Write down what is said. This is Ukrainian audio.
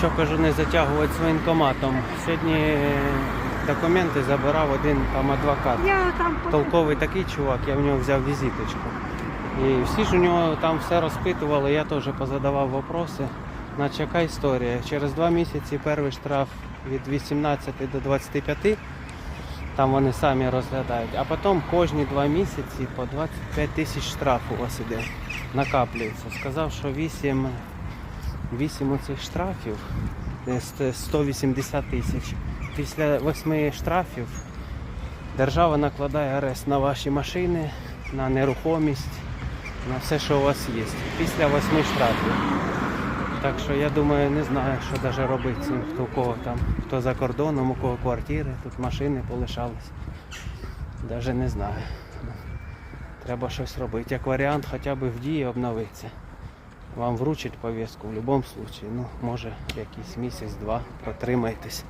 Що кажу, не затягувати з воєнкоматом. Сьогодні документи забирав один там адвокат. Я там Толковий такий чувак, я в нього взяв візиточку. І всі ж у нього там все розпитували, я теж позадавав вопроси. Наче яка історія? Через два місяці перший штраф від 18 до 25, там вони самі розглядають, а потім кожні два місяці по 25 тисяч штраф у вас іде, накаплюється. Сказав, що 8, 8 оцих штрафів, 180 тисяч. Після 8 штрафів Держава накладає арест на ваші машини, на нерухомість, на все, що у вас є. Після восьми штрафів. Так що я думаю, не знаю, що навіть робити цим, хто у кого там, хто за кордоном, у кого квартири, тут машини полишались. Навіть не знаю. Треба щось робити. Як варіант, хоча б в дії обновитися. Вам вручать повестку в будь-якому випадку. Ну, може, якийсь місяць-два протримайтесь.